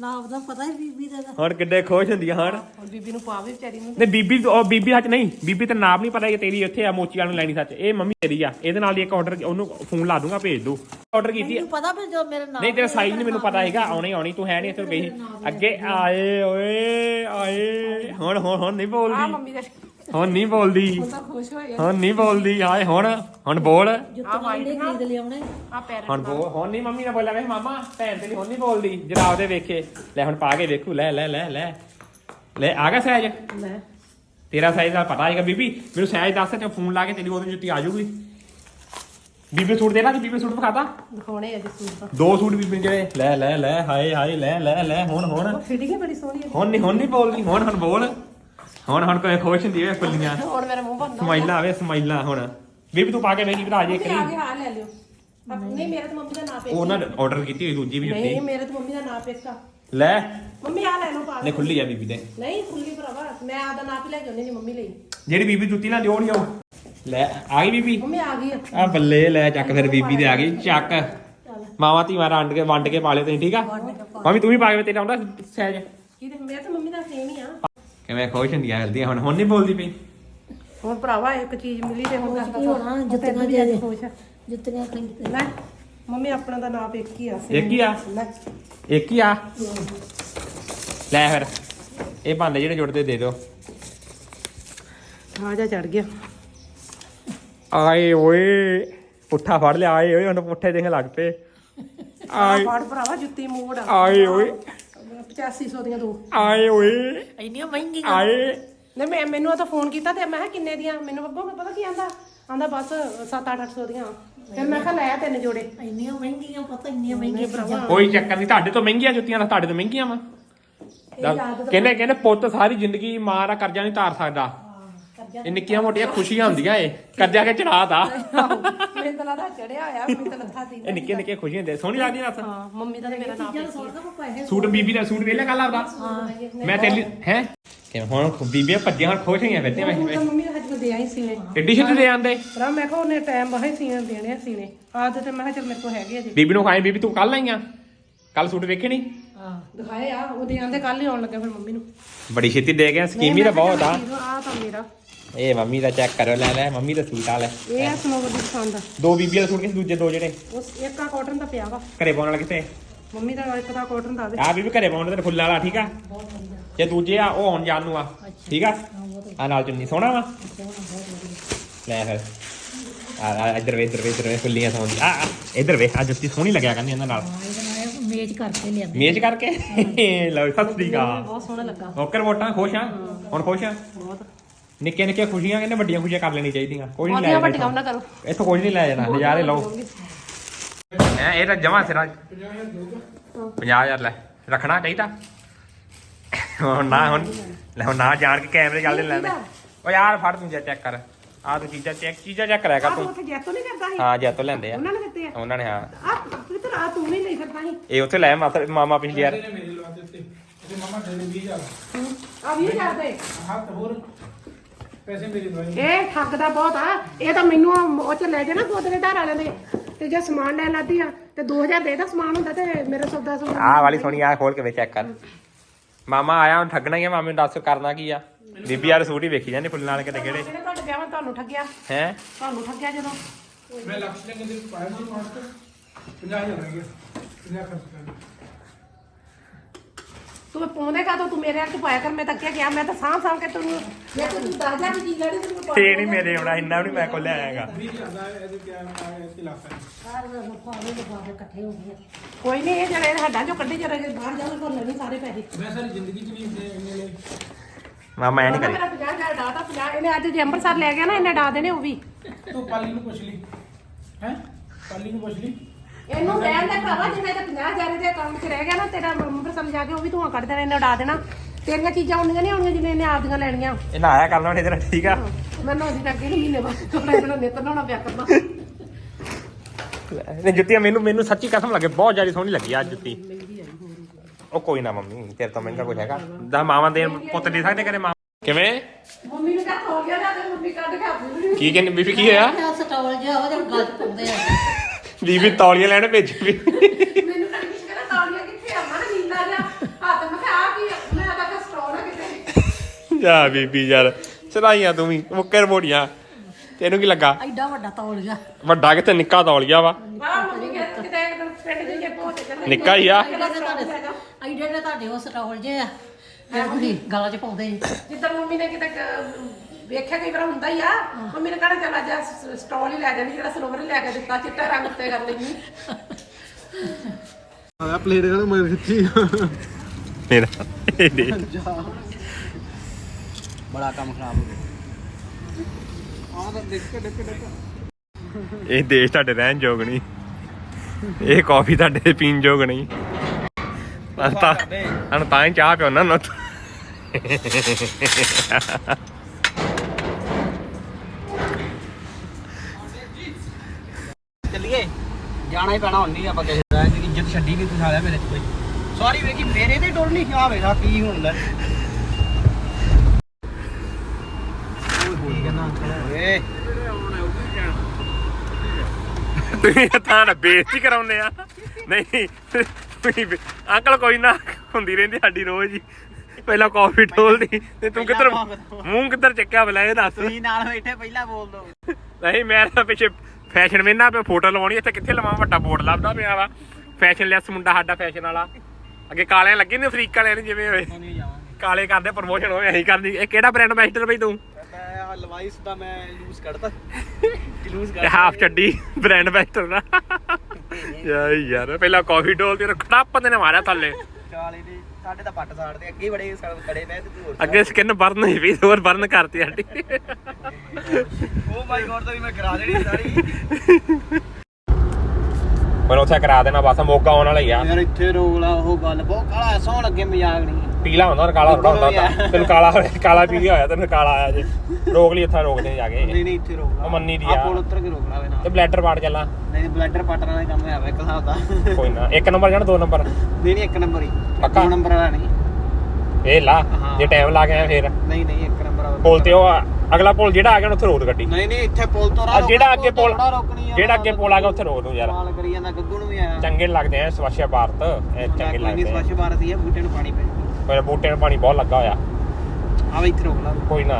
[SPEAKER 2] ਨਾਮ ਦਾ ਪਤਾ ਹੀ ਬੀਬੀ ਦਾ ਤਾਂ।
[SPEAKER 3] ਹੁਣ ਕਿੱਡੇ ਖੁਸ਼ ਹੁੰਦੀਆਂ ਹਨ
[SPEAKER 1] ਹੁਣ ਬੀਬੀ ਨੂੰ ਪਾਵੇ ਵਿਚਾਰੀ ਨੂੰ।
[SPEAKER 3] ਨਹੀਂ ਬੀਬੀ ਉਹ ਬੀਬੀ ਸੱਚ ਨਹੀਂ ਬੀਬੀ ਤੇ ਨਾਮ ਨਹੀਂ ਪਤਾ ਇਹ ਤੇਰੀ ਇੱਥੇ ਆ ਮੋਚੀ ਵਾਲ ਨੂੰ ਲੈਣੀ ਸੱਚ। ਇਹ ਮੰਮੀ ਤੇਰੀ ਆ ਇਹਦੇ ਨਾਲ ਦੀ ਇੱਕ ਆਰਡਰ ਉਹਨੂੰ ਫੋਨ ਲਾ ਦੂੰਗਾ ਭੇਜ ਦੂ। ਆਰਡਰ ਕੀਤੀ ਆ।
[SPEAKER 2] ਮੈਨੂੰ ਪਤਾ ਵੀ ਜੋ ਮੇਰੇ ਨਾਲ
[SPEAKER 3] ਨਹੀਂ ਤੇਰਾ ਸਾਈਜ਼ ਨਹੀਂ ਮੈਨੂੰ ਪਤਾ ਹੈਗਾ ਆਉਣੀ ਆਉਣੀ ਤੂੰ ਹੈ ਨਹੀਂ ਇੱਥੇ ਗਈ ਅੱਗੇ ਆਏ ਓਏ ਆਏ। ਹੁਣ ਹੁਣ ਹੁਣ ਨਹੀਂ
[SPEAKER 1] ਆ
[SPEAKER 3] ਬੋਲਦੀ
[SPEAKER 1] ਮੰਮੀ ਦਾ
[SPEAKER 3] ਹੁਣ ਨਹੀਂ ਬੋਲਦੀ।
[SPEAKER 1] ਤਾਂ ਖੁਸ਼ ਹੋਏ
[SPEAKER 3] ਹੁਣ ਨਹੀਂ ਬੋਲਦੀ। ਆਏ ਹੁਣ ਹੁਣ ਬੋਲ।
[SPEAKER 2] ਜੁੱਤੀਆਂ ਜਿਹੜੇ ਖਰੀਦ ਲਿਆਉਣੇ
[SPEAKER 1] ਆ ਪੈਰ
[SPEAKER 3] ਹੁਣ ਬੋਲ ਹੁਣ ਨਹੀਂ ਮੰਮੀ ਨੇ ਬੋਲਿਆ ਵੇ ਮਾਮਾ ਭੈਣ ਤੇ ਹੁਣ ਨਹੀਂ ਬੋਲਦੀ। ਜਨਾਬ ਦੇ ਵੇਖੇ। ਲੈ ਹੁਣ ਪਾ ਕੇ ਵੇਖੂ। ਲੈ ਲੈ ਲੈ ਲੈ। ਲੈ ਆ ਗਿਆ ਸਾਈਜ਼
[SPEAKER 1] ਲੈ।
[SPEAKER 3] ਤੇਰਾ ਸਾਈਜ਼ ਦਾ ਪਤਾ ਹੈਗਾ ਬੀਬੀ। ਮੈਨੂੰ ਸਾਈਜ਼ ਦੱਸ ਤੇ ਫੋਨ ਲਾ ਕੇ ਤੇਰੀ ਉਹਦੀ ਜੁੱਤੀ ਆ ਜਾਊਗੀ। ਬੀਬੀ ਸੂਟ ਦੇਣਾ ਕਿ ਬੀਬੀ ਸੂਟ ਵਿਖਾਤਾ?
[SPEAKER 1] ਦਿਖਾਉਣੇ ਅੱਜ ਸੂਟ ਤਾਂ।
[SPEAKER 3] ਦੋ ਸੂਟ ਬੀਬੀ ਨੇ ਜਿਹੜੇ। ਲੈ ਲੈ ਲੈ। ਹਾਏ ਹਾਏ ਲੈ ਲੈ ਲੈ। ਹੁਣ ਹੁਣ।
[SPEAKER 1] ਫਿਟਿੰਗ ਬੜੀ ਸੋਹਣੀ ਹੈ
[SPEAKER 3] ਹੁਣ ਨਹੀਂ ਹੁਣ ਨਹੀਂ ਬੋਲਦੀ। ਹੁਣ ਹੁਣ ਬੋਲ। ਹੁਣ ਹੁਣ ਕੋਈ ਖੁਸ਼ ਹੁੰਦੀ ਵੇ ਫੁੱਲੀਆਂ?
[SPEAKER 1] ਹੁਣ ਮੇਰਾ ਮੂੰਹ ਬੰਦ
[SPEAKER 3] ਸਮਾਈਲਾਂ ਆਵੇ ਸਮਾਈਲਾਂ ਹੁਣ। ਬੀਬੀ ਤੂੰ ਪਾ ਕੇ ਵੇਖੀ ਭਰਾ ਜੇ
[SPEAKER 1] ਆ
[SPEAKER 3] ਕਰੀ
[SPEAKER 1] ਗਏ ਹਾਂ ਲੈ ਲਿਓ। ਨਹੀਂ ਮੇਰੇ ਤੇ ਮੰਮੀ ਦਾ ਨਾਮ ਪੇਕਾ
[SPEAKER 3] ਉਹਨਾਂ ਨੇ ਆਰਡਰ ਕੀਤੀ ਹੋਈ ਦੂਜੀ ਵੀ ਜੁੱਤੀ।
[SPEAKER 1] ਨਹੀਂ ਮੇਰੇ ਤੇ ਮੰਮੀ ਦਾ ਨਾਮ ਪੇਕਾ
[SPEAKER 3] ਲੈ।
[SPEAKER 1] ਮੰਮੀ ਆ ਲੈ ਲਓ ਪਾ
[SPEAKER 3] ਨੇ ਖੁੱਲੀ ਆ ਬੀਬੀ ਦੇ।
[SPEAKER 1] ਨਹੀਂ ਖੁੱਲੀ ਭਰਾਵਾ। ਮੈਂ ਆਦਾ ਨਾਪ ਹੀ ਲੈ ਕੇ ਆਉਂਦੀ ਜੀ ਮੰਮੀ ਲਈ।
[SPEAKER 3] ਜਿਹੜੀ ਬੀਬੀ ਜੁੱਤੀ ਨਾ ਦਿਓ ਨਹੀਂ ਆਉ ਲੈ ਆ ਗਈ ਬੀਬੀ।
[SPEAKER 1] ਮੰਮੀ ਆ ਗਈ ਆ।
[SPEAKER 3] ਆ ਬੱਲੇ ਲੈ ਚੱਕ ਫਿਰ ਬੀਬੀ ਦੇ ਆ ਗਈ। ਚੱਕ। ਮਾਵਾ ਧੀਵਾ ਵੰਡ ਕੇ ਵੰਡ ਕੇ ਪਾ ਲਿਓ ਤੁਸੀਂ ਠੀਕ ਆ? ਮੰਮੀ ਤੂੰ ਵੀ ਪਾ ਕੇ ਤੇਰਾ ਆਉਂਦਾ ਸਹਿਜ।
[SPEAKER 1] ਕਿਤੇ ਮੇਰੇ ਤੇ ਮੰਮੀ ਦਾ ਸੇਮ ਹੀ ਆ।
[SPEAKER 3] ਕਿਵੇਂ ਖੁਸ਼ ਹੁੰਦੀਆਂ ਹਲਦੀਆਂ ਹੁਣ ਹੁਣ ਨਹੀਂ ਬੋਲਦੀ ਪਈ?
[SPEAKER 1] ਹੁਣ ਭਰਾਵਾ ਇੱਕ ਚੀਜ਼ ਮਿਲੀ ਤੇ ਹੁਣ
[SPEAKER 2] ਕੀ ਹੋਣਾ ਜੁੱਤੀਆਂ
[SPEAKER 1] ਦੀ
[SPEAKER 2] ਦੇ
[SPEAKER 1] ਖੁਸ਼ ਆ।
[SPEAKER 2] ਜੁੱਤੀਆਂ ਖਰੀਦ
[SPEAKER 1] ਲੈ ਮੰਮੀ ਆਪਣਾ ਦਾ ਨਾਪ ਇੱਕ ਹੀ ਆ।
[SPEAKER 3] ਇੱਕ ਹੀ ਆ?
[SPEAKER 1] ਲੈ।
[SPEAKER 3] ਇੱਕ ਹੀ ਆ? ਲੈ ਫਿਰ ਇਹ ਭਾਂਡੇ ਜਿਹੜੇ ਜੁੜਦੇ ਦੇ ਦਿਓ।
[SPEAKER 1] ਆ ਜਾ ਚੜ ਗਿਆ।
[SPEAKER 3] ਆਏ ਓਏ ਪੁੱਠਾ ਫੜ ਲਿਆ ਆਏ ਓਏ ਹੁਣ ਪੁੱਠੇ ਦੇਖ ਲੱਗ ਪਏ।
[SPEAKER 1] ਆ
[SPEAKER 3] ਆਏ।
[SPEAKER 1] ਫੜ ਭਰਾਵਾ ਜੁੱਤੀ ਮੋੜ ਆ।
[SPEAKER 3] ਆਏ ਓਏ।
[SPEAKER 1] 8500 ਦੀਆਂ ਦੋ।
[SPEAKER 3] ਆਏ ਓਏ।
[SPEAKER 2] ਇੰਨੀਆਂ ਮਹਿੰਗੀਆਂ।
[SPEAKER 3] ਆਏ।
[SPEAKER 1] ਨਹੀਂ ਮੈਂ ਮੈਨੂੰ ਤਾਂ ਫੋਨ ਕੀਤਾ ਤੇ ਮੈਂ ਕਿਹਾ ਕਿੰਨੇ ਦੀਆਂ? ਮੈਨੂੰ ਬੱਬੂ ਨੂੰ ਪਤਾ ਕੀ ਆਂਦਾ? ਆਂਦਾ ਬਸ 7-800 ਦੀਆਂ। ਫਿਰ ਮੈਂ ਕਿਹਾ ਲੈ ਆ ਤਿੰਨ ਜੋੜੇ।
[SPEAKER 2] ਇੰਨੀਆਂ ਮਹਿੰਗੀਆਂ ਪਤਾ ਇੰਨੀਆਂ ਮਹਿੰਗੀਆਂ ਚੀਜ਼ਾਂ।
[SPEAKER 3] ਕੋਈ ਚੱਕਰ ਨਹੀਂ ਤੁਹਾਡੇ ਤੋਂ ਮਹਿੰਗੀਆਂ ਜੁੱਤੀਆਂ ਤਾਂ ਤੁਹਾਡੇ ਤੋਂ ਮਹਿੰਗੀਆਂ ਵਾ। ਕਹਿੰਦੇ ਕਹਿੰਦੇ ਪੁੱਤ ਸਾਰੀ ਜ਼ਿੰਦਗੀ ਮਾਂ ਦਾ ਕਰਜ਼ਾ ਨਹੀਂ ਤਾਰ ਸਕਦਾ। ਇਹ ਨਿੱਕੀਆਂ ਮੋਟੀਆਂ ਖੁਸ਼ੀਆਂ ਹੁੰਦੀਆਂ ਏ ਕਰਜ਼ਾ ਕੇ ਚੜਾਤਾ
[SPEAKER 1] ਮੈਨੂੰ ਤਾਂ ਲੱਗਦਾ ਚੜਿਆ ਆ ਮੈਨੂੰ ਤਾਂ ਲੱਥਾ ਦੀ
[SPEAKER 3] ਇਹ ਨਿੱਕੀਆਂ ਨਿੱਕੀਆਂ ਖੁਸ਼ੀਆਂ ਹੁੰਦੀਆਂ। ਸੋਹਣੀ ਲੱਗਦੀ ਨਾ
[SPEAKER 1] ਹਾਂ ਮੰਮੀ ਦਾ ਤੇ ਮੇਰਾ ਨਾਮ
[SPEAKER 3] ਸੂਟ ਬੀਬੀ ਦਾ ਸੂਟ ਵੇਲੇ ਕੱਲ ਆਪਦਾ। ਮੈਂ ਤੇਰੀ ਹੈ? ਕਿ ਹੁਣ ਬੀਬੀਆਂ ਭੱਜੀਆਂ ਹੁਣ ਖੁਸ਼ ਹੋਈਆਂ ਫਿਰਦੀਆਂ
[SPEAKER 1] ਉਹ
[SPEAKER 3] ਮੈਂ
[SPEAKER 1] ਤਾਂ ਮੰਮੀ ਦਾ ਹੱਜ ਦੇ ਆਈ ਸੀਨੇ
[SPEAKER 3] ਐਡੀ ਛੇਤੀ ਦੇ ਆਂਦੇ?
[SPEAKER 1] ਪਰ ਮੈਂ ਕਿਹਾ ਉਹਨੇ ਟਾਈਮ ਬਾਹਰ ਸੀਨੇ ਦੇਣੇ ਆ ਸੀਨੇ ਆਦ ਤੇ ਮੈਂ ਕਿਹਾ ਚਲ ਮੇਰੇ ਕੋਲ ਹੈਗੇ ਅਜੇ
[SPEAKER 3] ਬੀਬੀ ਨੂੰ ਖਾਏ ਬੀਬੀ ਤੂੰ ਕੱਲ ਆਈਆਂ? ਕੱਲ ਸੂਟ ਵੇਖੇ ਨਹੀਂ
[SPEAKER 2] ਹਾਂ
[SPEAKER 1] ਦਿਖਾਏ ਆ ਉਹਦੇ ਆਂਦੇ ਕੱਲ ਹੀ ਆਉਣ ਲੱਗਾ ਫਿਰ ਮੰਮੀ ਨੂੰ।
[SPEAKER 3] ਬੜੀ ਛੇਤੀ ਦੇ ਗਿਆ ਸਕੀਮ ਹੀ ਤਾਂ ਬਹੁਤ ਆ।
[SPEAKER 1] ਆ ਤਾਂ ਮੇਰਾ।
[SPEAKER 3] ਇਹ ਮੰਮੀ ਦਾ ਚੈੱਕ ਕਰੋ ਲੈ ਲੈ ਮੰਮੀ ਦਾ ਸੂਟ ਆ ਲੈ।
[SPEAKER 1] ਇਹ ਆ ਸਨੋਵਰ ਦੀ ਪਸੰਦ ਆ
[SPEAKER 3] ਦੋ ਬੀਬੀਆਂ ਦੇ ਸੂਟ ਕਿਸ ਦੂਜੇ ਦੋ ਜਿਹੜੇ।
[SPEAKER 1] ਉਸ ਇੱਕ ਆ ਕਾਟਨ ਦਾ ਪਿਆ ਵਾ।
[SPEAKER 3] ਘਰੇ ਪਾਉਣ ਵਾਲਾ ਕਿਤੇ
[SPEAKER 1] ਮੰਮੀ ਦਾ ਇੱਕ ਦਾ ਕਾਟਨ ਦਾ ਆਵੇ
[SPEAKER 3] ਆ ਬੀਬੀ ਘਰੇ ਪਾਉਣ ਤੇ ਫੁੱਲਾਂ ਵਾਲਾ ਠੀਕ ਆ? ਜੇ ਦੂਜੇ ਆ ਉਹ ਆਉਣ ਜਾਣ ਨੂੰ ਆ ਠੀਕ ਆ? ਆ ਨਾਲ ਚੁੰਨੀ ਸੋਹਣਾ ਵਾ। ਲੈ ਫਿਰ। ਆ ਇੱਧਰ ਵੇ ਇੱਧਰ ਵੇ ਇੱਧਰ ਵੇ ਫੁੱਲੀਆਂ ਸੌਂਦੀ ਆ ਆ, ਇੱਧਰ ਵੇ ਆ ਜੁੱਤੀ ਸੋਹਣੀ ਲੱਗਿਆ ਕਹਿੰਦੀ ਇਹਨਾਂ ਨਾਲ।
[SPEAKER 2] ਮੇਜ਼ ਕਰਕੇ ਲਿਆਂਦੇ।
[SPEAKER 3] ਮੇਜ਼ ਕਰਕੇ? ਲਓ ਸਤਿ ਸ੍ਰੀ ਅਕਾਲ।
[SPEAKER 2] ਬਹੁਤ ਸੋਹਣਾ ਲੱਗਾ।
[SPEAKER 3] ਓਕਰ ਵੋਟਾਂ ਖੁਸ਼ ਆ? ਹੁਣ ਖੁਸ਼ ਆ? ਨਿੱਕੀਆਂ ਨਿੱਕੀਆਂ ਖੁਸ਼ੀਆਂ ਕਹਿੰਦੇ ਵੱਡੀਆਂ ਖੁਸ਼ੀਆਂ ਕਰ ਲੈਣੀ ਚਾਹੀਦੀਆਂ। ਕੋਈ ਨਹੀਂ ਲੈ
[SPEAKER 1] ਬਹੁਤੀਆਂ ਵੱਡੀਆਂ ਨਾ ਕਰੋ।
[SPEAKER 3] ਇੱਥੋਂ ਕੁਝ ਨਹੀਂ ਲੈ ਜਾਣਾ ਨਜ਼ਾਰੇ ਲਓ। ਐ ਇਹ ਤਾਂ ਜਮਾ ਸਿਰਾ 50000 ਲੈ ਰੱਖਣਾ ਚਾਹੀਦਾ। ਹੁਣ ਨਾ ਹੁਣ ਲੈ ਹੁਣ ਨਾ ਜਾਣ ਕੇ ਕੈਮਰੇ ਚੱਲਦੇ ਲੈਣੇ ਓ ਯਾਰ ਫੜ ਤੂੰ ਜਾ ਚੈੱਕ ਕਰ। ਆ ਤੂੰ ਚੀਜ਼ਾਂ ਚੈੱਕ ਚੀਜ਼ਾਂ ਚੈੱਕ ਕਰਿਆ ਕਰ
[SPEAKER 1] ਤੂੰ
[SPEAKER 3] ਤੂੰ।
[SPEAKER 1] ਉੱਥੇ ਜੈਤੋ ਨਹੀਂ ਕਰਦਾ ਸੀ?
[SPEAKER 3] ਹਾਂ ਜੈਤੋਂ ਲੈਂਦੇ ਆ।
[SPEAKER 1] ਉਹਨਾਂ ਨੇ ਦਿੱਤੇ ਆ।
[SPEAKER 3] ਉਹਨਾਂ ਨੇ ਹਾਂ।
[SPEAKER 1] ਆ ਪੁੱਤਰ ਆ ਤੂੰ ਨਹੀਂ ਲਈ ਫਿਰਦਾ ਸੀ
[SPEAKER 3] ਇਹ ਉੱਥੇ ਲੈ ਮਾਤਾ ਮਾਮਾ ਪਿਛਲੀ ਯਾਰ।
[SPEAKER 1] ਆ ਵੀ ਕਰਦੇ
[SPEAKER 5] ਪੈਸੇ ਮੇਰੇ ਦਵਾਈ
[SPEAKER 1] ਇਹ ਠੱਗਦਾ ਬਹੁਤ ਆ। ਇਹ ਤਾਂ ਮੈਨੂੰ ਉਹ ਚ ਲੈ ਜਾਣਾ ਗੋਦਰੇ ਧਾਰ ਵਾਲਿਆਂ ਦੇ। ਤੇ ਜੇ ਸਮਾਨ ਲੈਣ ਲੱਦੀ ਆ ਤੇ 2000 ਦੇ ਦਾ ਸਮਾਨ ਹੁੰਦਾ ਤੇ ਮੇਰੇ ਸੌਦਾ ਸੌਦਾ
[SPEAKER 3] ਆਹ ਵਾਲੀ ਸੋਹਣੀ ਆ ਖੋਲ ਕੇ ਵੇ ਚੈੱਕ ਕਰ। ਮਾਮਾ ਆਇਆ ਹੁਣ ਠੱਗਣਾ ਹੀ ਆ ਮਾਮੇ ਨੂੰ ਦੱਸ ਕਰਨਾ ਕੀ ਆ। ਬੀਬੀ ਯਾਰ ਸੂਟ ਹੀ ਵੇਖੀ ਜਾਂਦੇ ਫੁੱਲਾਂ ਵਾਲੇ ਕਿਤੇ ਕਿਹੜੇ।
[SPEAKER 1] ਜਿਹੜੇ ਤੁਹਾਡੇ ਵਿਆਹਾਂ ਤੁਹਾਨੂੰ ਠੱਗਿਆ?
[SPEAKER 3] ਹੈ?
[SPEAKER 1] ਤੁਹਾਨੂੰ ਠੱਗਿਆ ਜਦੋਂ?
[SPEAKER 5] ਮੈਂ ਲਕਸ਼ ਨੇ ਕਿਤੇ ਪਾਇਆ ਸੀ ਮਾਸਟਰ। 50000 ਰਹਿ ਗਏ 50 ਖਰਚ ਕਰ
[SPEAKER 1] ਤੂੰ ਪਾਉਂਦੇ ਕਾ ਤੂੰ ਮੇਰੇ ਹੱਥ ਪਾਇਆ ਕਰ ਮੈਂ ਤਾਂ ਕਿਹਾ ਗਿਆ ਮੈਂ ਤਾਂ ਸਾਂਭ ਸਾਂਭ ਕੇ ਤੈਨੂੰ ਮੈਂ ਤਾਂ ਤੂੰ 10000 ਦੀ ਚੀਜ਼ ਲੈਣੀ ਤੈਨੂੰ ਪਾ
[SPEAKER 3] ਤੇ ਨਹੀਂ ਮੇਰੇ ਆਉਣਾ ਇੰਨਾ ਵੀ ਨਹੀਂ ਮੈਂ ਕੋਲ ਲੈ ਆਏਗਾ
[SPEAKER 5] 20000 ਦਾ ਇਹਦੇ ਕਿਆ ਆ ਇਹ ਲਾਫਾ
[SPEAKER 2] ਸਾਰੇ ਫਾਲੇ ਦੇ ਬਾਹਰ ਇਕੱਠੇ ਹੋ ਗਏ
[SPEAKER 1] ਕੋਈ ਨਹੀਂ ਇਹ ਜਿਹੜੇ ਹੱਡਾਂ ਚੋਂ ਕੱਢੇ ਜਰਾ ਬਾਹਰ ਜਾਣ ਕੋਲ ਲੈਣੀ ਸਾਰੇ ਪੈਸੇ।
[SPEAKER 5] ਮੈਂ ਸਾਰੀ ਜ਼ਿੰਦਗੀ ਚ ਨਹੀਂ ਇੰਨੇ ਇੰਨੇ ਲਏ
[SPEAKER 3] ਮਾਮਾ ਐ ਨਹੀਂ ਕਰੀ।
[SPEAKER 1] ਮੇਰਾ 50000 ਡਾਟਾ 50 ਇਹਨੇ ਅੱਜ ਜੇ ਅੰਮ੍ਰਿਤਸਰ ਲੈ ਗਿਆ ਨਾ ਇਹਨੇ ਡਾ ਦੇਣੇ ਉਹ ਵੀ।
[SPEAKER 5] ਤੂੰ ਪਾਲੀ ਨੂੰ ਪੁੱਛ ਲਈ। ਹੈ? ਪਾਲੀ ਨੂੰ ਪੁੱਛ ਲਈ।
[SPEAKER 1] ਇਹਨੂੰ ਰਹਿਣ ਦੇ ਭਰਾਵਾ ਜਿੰਨੇ ਤੇ 50000 ਦੇ ਅਕਾਊਂਟ 'ਚ ਰਹਿ ਗਿਆ ਨਾ ਤੇਰਾ ਅੰਮ੍ਰਿਤਸਰ ਜਾ ਕੇ ਉਹ ਵੀ ਧੂਆਂ ਕੱਢ ਦੇਣਾ ਇਹਨੇ ਡਾ ਦੇਣਾ। ਤੇਰੀਆਂ ਚੀਜ਼ਾਂ ਉਹਨੀਆਂ ਨਹੀਂ ਆਉਣੀਆਂ ਜਿੰਨੇ ਇਹਨੇ ਆਪਦੀਆਂ ਲੈਣੀਆਂ।
[SPEAKER 3] ਇਹ ਨਾ ਆਇਆ ਕਰਨਾ ਹੁਣ ਇਹਦੇ ਨਾਲ ਠੀਕ ਆ।
[SPEAKER 1] ਮੈਂ ਨਹਾਉਂਦੀ ਤਾਂ ਅੱਗੇ ਨੂੰ ਮਹੀਨੇ ਬਾਅਦ ਕੱਪੜੇ ਬਣਾਉਣੇ ਤਾਂ ਨਹਾਉਣਾ ਪਿਆ ਕਰਨਾ।
[SPEAKER 3] ਇਹ ਜੁੱਤੀਆਂ ਮੈਨੂੰ ਮੈਨੂੰ ਸੱਚੀ ਕਸਮ ਲੱਗੇ ਬਹੁਤ ਜ਼ਿਆਦਾ ਸੋਹਣੀ ਲੱਗੀ ਆ ਜੁੱਤੀ। ਉਹ ਕੋਈ ਨਾ ਮੰਮੀ ਤੇਰੇ ਤੋਂ ਮਹਿੰਗਾ ਕੁਝ ਹੈਗਾ। ਦਾ ਮਾਵਾਂ ਦੇ ਪੁੱਤ ਦੇ ਸਕਦੇ ਕਰੇ ਮਾਂ? ਕਿਵੇਂ?
[SPEAKER 1] ਮੰਮੀ ਨੂੰ ਕਹ ਹੋ ਗਿਆ ਨਾ ਤੇ ਮੰਮੀ ਕੱਢ ਕੇ ਆਪਣੀ ਨੂੰ
[SPEAKER 3] ਕੀ ਕਹਿੰਦੀ ਬੀਬੀ ਕੀ ਹੋਇਆ?
[SPEAKER 2] ਸਟਾਲ ਜਿਹਾ ਉਹਦੇ ਗੱਲ ਚ ਪਾਉਂਦੇ ਆ।
[SPEAKER 3] ਬੀਬੀ ਤੌਲੀਆਂ ਲੈਣ ਭੇਜ ਵੀ।
[SPEAKER 1] ਮੈਨੂੰ ਤਾਂ ਕਿਸ ਤਾਲੀਆਂ ਕਿੱਥੇ ਆ? ਮਨ ਨੀਲਾ ਜਿਹਾ ਹੱਥ ਮੈਂ ਕਿਹਾ ਆ ਕੀ ਆ? ਮੈਂ ਤਾਂ ਕਿ ਸਟੋਰ ਆ ਕਿਤੇ।
[SPEAKER 3] ਜਾ ਬੀਬੀ ਯਾਰ ਚਲਾਈਆਂ ਤੂੰ ਵੀ ਮੁੱਕਰ ਮੋੜੀਆਂ। ਤੈਨੂੰ ਕੀ ਲੱਗਾ?
[SPEAKER 2] ਐਡਾ ਵੱਡਾ ਤੌਲ ਗਿਆ
[SPEAKER 3] ਵੱਡਾ ਕਿਤੇ ਨਿੱਕਾ ਤੌਲੀਆ ਵਾ।
[SPEAKER 1] ਕਹਿੰਦੇ ਕਿਤੇ ਪਿੰਡ ਦੇ ਜੇ ਪਹੁੰਚ ਚੱਲੇ
[SPEAKER 3] ਨਿੱਕਾ ਹੀ ਆ।
[SPEAKER 2] ਐਡੇ ਐਡੇ ਤੁਹਾਡੇ ਸਟਾਲ ਜੇ ਆ। ਜਿਹੜੇ ਗਲਾਂ ਚ ਪਾਉਂਦੇ ਜੀ।
[SPEAKER 1] ਜਿੱਦਾਂ ਮੰਮੀ ਨੇ ਕਿਤੇ ਕ- ਵੇਖਿਆ ਕਈ ਵਾਰ ਹੁੰਦਾ ਹੀ ਆ। ਮੰਮੀ ਨੇ ਕਹਣਾ ਚੱਲ ਅੱਜ ਸਟੋਲ ਹੀ ਲੈ ਜਾਣੀ ਜਿਹੜਾ ਸਰੋਵਰ ਹੀ ਲੈ ਕੇ ਦਿੱਤਾ ਚਿੱਟਾ ਰੰਗ ਉੱਤੇ ਕਰ ਲੈਣੀ
[SPEAKER 5] ਆ ਪਲੇਟ ਕਹਿੰਦਾ ਮੈਂ ਖਿੱਚੀ
[SPEAKER 3] ਮੇਰਾ ਇਹ ਦੇ
[SPEAKER 5] ਬੜਾ ਕੰਮ ਖਰਾਬ ਹੋ ਗਿਆ। ਆ ਤਾਂ ਦੇਖ ਕੇ ਦੇਖ ਕੇ
[SPEAKER 3] ਇਹ ਦੇਸ਼ ਤੁਹਾਡੇ ਰਹਿਣ ਯੋਗ ਨਹੀਂ। ਇਹ ਕਾਫੀ ਤੁਹਾਡੇ ਪੀਣ ਯੋਗ ਨਹੀਂ। ਤਾਂ ਤਾਂ ਹੀ ਚਾਹ ਪਿਓ ਨਾ ਨਾ।
[SPEAKER 6] ਜਾਣਾ ਹੀ ਪੈਣਾ ਹੁਣ ਨਹੀਂ ਆਪਾਂ ਕਿਸੇ ਦਾ ਜਿਹੜੀ ਇੱਜ਼ਤ ਛੱਡੀ ਨਹੀਂ ਤੁਸੀਂ ਆਲਿਆ ਮੇਰੇ ਚ ਕੋਈ। ਸੌਰੀ ਵੇਖੀ ਮੇਰੇ ਤੇ ਡੋਲ ਨਹੀਂ ਆ ਵੇਖਾ ਕੀ ਹੁੰਦਾ ਓਏ ਹੋਈ ਅੰਕਲ। ਓਏ।
[SPEAKER 3] ਤੁਸੀਂ ਤਾਂ ਨਾ ਬੇਇੱਜ਼ਤੀ ਕਰਾਉਂਦੇ ਆ। ਨਹੀਂ ਤੁਸੀਂ ਬੇ- ਅੰਕਲ ਕੋਈ ਨਾ ਹੁੰਦੀ ਰਹਿੰਦੀ ਸਾਡੀ ਰੋਜ਼ ਹੀ। ਪਹਿਲਾਂ ਕਾਫੀ ਢੋਲਦੀ ਤੇ ਤੂੰ ਕਿੱਧਰ ਮੂੰਹ ਕਿੱਧਰ ਚੱਕਿਆ ਬਲਾ ਇਹ ਦੱਸ।
[SPEAKER 6] ਤੁਸੀਂ ਨਾਲ ਬੈਠੇ ਪਹਿਲਾਂ ਬੋਲ ਦੋ।
[SPEAKER 3] ਨਹੀਂ ਮੈਂ ਤਾਂ ਪਿੱਛੇ ਫੈਸ਼ਨ ਵੇਨਾ ਪਿਆ ਫੋਟੋ ਲਵਾਉਣੀ ਇੱਥੇ ਕਿੱਥੇ ਲਵਾਂ? ਵੱਡਾ ਬੋਰਡ ਲੱਭਦਾ ਪਿਆ ਵਾ। ਫੈਸ਼ਨ ਲੈਸ ਮੁੰਡਾ ਸਾਡਾ ਫੈਸ਼ਨ ਵਾਲਾ। ਅੱਗੇ ਕਾਲੇ ਲੱਗੇ ਨੇ ਫਰੀਕ ਵਾਲਿਆਂ ਨੇ ਜਿਵੇਂ ਹੋਏ ਕਾਲੇ ਕਰਦੇ ਪ੍ਰਮੋਸ਼ਨ ਹੋਵੇ ਅਸੀਂ ਕਰਦੀ ਇਹ ਕਿਹੜਾ ਬ੍ਰਾਂਡ ਮੈਸਟਰ ਬਈ ਤੂੰ?
[SPEAKER 6] ਮੈਂ ਲਵਾਈਸ ਦਾ ਮੈਂ ਲੂਜ਼ ਕੱਢਤਾ ਲੂਜ਼
[SPEAKER 3] ਤੇ ਹਾਫ ਚੱਡੀ ਬ੍ਰਾਂਡ ਮੈਸਟਰ ਦਾ। ਯਾਰ ਯਾਰ ਪਹਿਲਾਂ ਕਾਫੀ ਡੋਲ ਤੇ ਖੜਾਪ ਨੇ ਮਾਰਿਆ ਥੱਲੇ।
[SPEAKER 6] ਚਾਲੇ ਦੇ ਸਾਡੇ ਤਾਂ ਪੱਟ ਸਾੜਦੇ ਅੱਗੇ ਹੀ ਬੜੇ ਸੜ ਖੜੇ ਨੇ ਤੇ ਤੂੰ ਹੋਰ
[SPEAKER 3] ਅੱਗੇ ਸਕਿਨ ਬਰਨ ਹੋਈ ਵੀ ਹੋਰ ਬਰਨ ਕਰਤੀ ਸਾਡੀ।
[SPEAKER 6] ਓ ਮਾਈ ਗੋਡ ਤਾਂ ਵੀ ਮੈਂ ਕਰਾ ਦੇਣੀ ਸਾਰੀ।
[SPEAKER 3] ਪਰ ਉੱਥੇ ਕਰਾ ਦੇਣਾ ਬਸ ਮੋਗਾ ਆਉਣ ਵਾਲਾ ਹੀ ਆ।
[SPEAKER 6] ਯਾਰ ਇੱਥੇ ਰੋਕ ਲਾ ਉਹ ਗੱਲ ਬਹੁਤ ਕਾਲਾ ਸੌਣ ਲੱਗੇ ਮਜ਼ਾਕ ਨਹੀਂ।
[SPEAKER 3] ਪੀਲਾ ਹੁੰਦਾ ਨਾ ਕਾਲਾ ਥੋੜਾ ਹੁੰਦਾ ਤਾਂ। ਤੈਨੂੰ ਕਾਲਾ ਕਾਲਾ ਪੀ ਗਿਆ ਹੋਇਆ ਤੈਨੂੰ ਕਾਲਾ ਆਇਆ ਜੇ। ਰੋਕ ਲਈ ਇੱਥੇ ਰੋਕਦੇ ਜਾ ਕੇ।
[SPEAKER 6] ਨਹੀਂ ਨਹੀਂ ਇੱਥੇ ਰੋਕ ਲਾ।
[SPEAKER 3] ਉਹ ਮੰਨੀ ਦੀ ਆ।
[SPEAKER 6] ਪੁਲ ਉੱਤਰ ਕੇ ਰੋਕ ਲਾਵੇ ਨਾ
[SPEAKER 3] ਤੇ ਬਲੈਡਰ ਪਾੜ ਚੱਲਾਂ।
[SPEAKER 6] ਨਹੀਂ ਬਲੱਡਰ ਪਟਣ ਵਾਲਾ ਕੰਮ ਹੈ ਵਾ ਇੱਕ ਹਿਸਾਬ ਦਾ।
[SPEAKER 3] ਕੋਈ ਨਾ। ਇੱਕ ਨੰਬਰ ਜਾਣਾ ਦੋ ਨੰਬਰ
[SPEAKER 6] ਨਹੀਂ ਨਹੀਂ ਇੱਕ ਨੰਬਰ ਹੀ।
[SPEAKER 3] ਪੱਕਾ?
[SPEAKER 6] ਦੋ ਨੰਬਰ ਵਾਲਾ ਨਹੀਂ।
[SPEAKER 3] ਇਹ ਲਾ।
[SPEAKER 6] ਹਾਂ।
[SPEAKER 3] ਜੇ ਟਾਈਮ ਲਾ ਕੇ ਆਇਆ ਫੇਰ।
[SPEAKER 6] ਨਹੀਂ ਨਹੀਂ ਇੱਕ ਨੰਬਰ ਵਾਲਾ।
[SPEAKER 3] ਪੁਲ ਤੇ ਉਹ ਆ- ਅਗਲਾ ਪੁਲ ਜਿਹੜਾ ਆ ਗਿਆ ਉੱਥੇ ਰੋਕ ਗੱਡੀ
[SPEAKER 6] ਨਹੀਂ ਨਹੀਂ ਇੱਥੇ ਪੁਲ ਤੋਂ
[SPEAKER 3] ਆ ਜਿਹੜਾ ਅੱਗੇ ਪੁਲ ਜਿਹੜਾ ਅੱਗੇ ਪੁਲ ਆ ਗਿਆ ਉੱਥੇ ਰੋਕ ਦੂੰ ਯਾਰ।
[SPEAKER 6] ਮਾਲ ਕਰੀ ਜਾਂਦਾ ਗੱਗੂ ਨੂੰ ਵੀ ਆਇਆ।
[SPEAKER 3] ਚੰਗੇ ਲੱਗਦੇ ਆ ਸਵੱਛ ਭਾਰਤ ਇਹ ਚੰਗੇ ਲੱਗਦੇ ਆ।
[SPEAKER 6] ਸਵੱਛ ਭਾਰਤ ਹੀ ਆ ਬੂਟੇ ਨੂੰ ਪਾਣੀ ਪੈ
[SPEAKER 3] ਪਰ ਬੂਟੇ ਨੂੰ ਪਾਣੀ ਬਹੁਤ ਲੱਗਾ ਹੋਇਆ।
[SPEAKER 6] ਆ ਵੇ ਇੱਥੇ ਰੋਕ ਲਾ।
[SPEAKER 3] ਕੋਈ ਨਾ।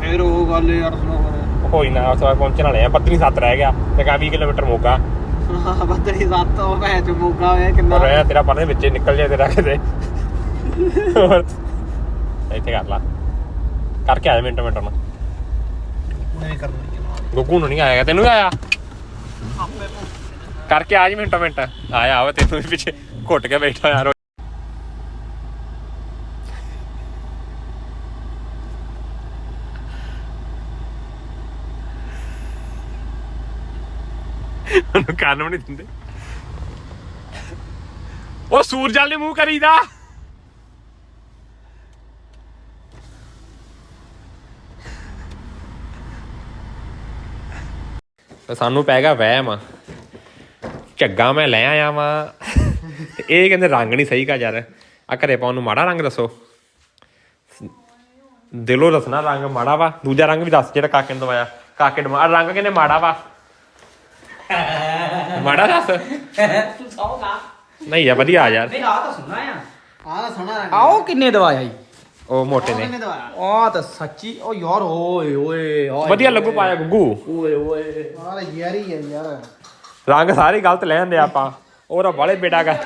[SPEAKER 6] ਫੇਰ ਉਹ ਗੱਲ ਯਾਰ ਸੁਣੋ
[SPEAKER 3] ਕੋਈ ਨਾ ਉੱਥੇ ਪਹੁੰਚਣ ਵਾਲੇ ਆ ਪੱਤਨੀ ਸੱਤ ਰਹਿ ਗਿਆ ਤੇ ਕਾ 20 ਕਿਲੋਮੀਟਰ ਮੋਗਾ।
[SPEAKER 6] ਹਾਂ ਬੱਦੜੀ ਸੱਤ ਉਹ ਭੈ ਚ ਮੋਗਾ ਹੋਇਆ ਕਿੰਨਾ
[SPEAKER 3] ਪਰ ਇਹ ਤੇਰਾ ਪਰਨੇ ਵਿੱਚੇ ਨਿਕਲ ਜਾਏ ਤੇਰਾ ਕਿਤੇ। ਹੋਰ। ਇੱਥੇ ਕਰ ਲਾ। ਕਰਕੇ ਆਇਆ ਮਿੰਟ ਮਿੰਟ ਨੂੰ
[SPEAKER 6] ਨਹੀਂ ਕਰ ਲਈ
[SPEAKER 3] ਗੁੱਗੂ ਨੂੰ ਨਹੀਂ ਆਇਆ ਤੈਨੂੰ ਵੀ ਆਇਆ? ਕਰਕੇ ਆ ਜੀ ਮਿੰਟੋ ਮਿੰਟ। ਆਇਆ ਆਵਾ ਤੈਨੂੰ ਵੀ ਪਿੱਛੇ ਘੁੱਟ ਕੇ ਬੈਠਾ ਯਾਰ ਉਹਨੂੰ ਕੰਨ ਵੀ ਨਹੀਂ ਦਿੰਦੇ। ਉਹ ਸੂਰਜ ਵਾਲੇ ਮੂੰਹ ਕਰੀਦਾ। ਸਾਨੂੰ ਪੈ ਗਿਆ ਵਹਿਮ। ਝੱਗਾ ਮੈਂ ਲੈ ਆਇਆ ਵਾਂ। ਤੇ ਇਹ ਕਹਿੰਦੇ ਰੰਗ ਨਹੀਂ ਸਹੀ ਕਾ ਯਾਰ। ਆ ਘਰੇ ਪਾਉਣ ਨੂੰ ਮਾੜਾ ਰੰਗ ਦੱਸੋ। ਦਿਲੋਂ ਦੱਸਣਾ ਰੰਗ ਮਾੜਾ ਵਾ। ਦੂਜਾ ਰੰਗ ਵੀ ਦੱਸ ਜਿਹੜਾ ਕਾਕੇ ਨੂੰ ਦਵਾਇਆ। ਕਾਕੇ ਨੂੰ ਆਹ ਰੰਗ ਕਹਿੰਦੇ ਮਾੜਾ ਵਾ। ਮਾੜਾ ਦੱਸ।
[SPEAKER 6] ਤੂੰ ਸੌਗਾ
[SPEAKER 3] ਨਹੀਂ ਯਾਰ ਵਧੀਆ ਆ ਯਾਰ।
[SPEAKER 6] ਨਹੀਂ ਆ ਤਾਂ ਸੁਣਾ ਆ।
[SPEAKER 5] ਆਹ ਤਾਂ ਰੰਗ
[SPEAKER 6] ਆਓ ਕਿੰਨੇ ਦਵਾਇਆ ਜੀ?
[SPEAKER 3] ਉਹ ਮੋਟੇ ਨੇ।
[SPEAKER 5] ਦਵਾਇਆ।
[SPEAKER 6] ਆ ਤਾਂ ਸੱਚੀ ਓ ਯਾਰ ਓਏ ਓਏ ਓਏ
[SPEAKER 3] ਵਧੀਆ ਲੱਗੂ ਪਾਇਆ ਗੁੱਗੂ।
[SPEAKER 6] ਓਏ ਓਏ।
[SPEAKER 5] ਆਹ ਯਾਰ ਹੀ ਹੈ ਯਾਰ।
[SPEAKER 3] ਰੰਗ ਸਾਰੇ ਗਲਤ ਲੈ ਆਂਦੇ ਆਪਾਂ। ਉਹਦਾ ਬਾਲੇ ਬੇਟਾ ਗਾ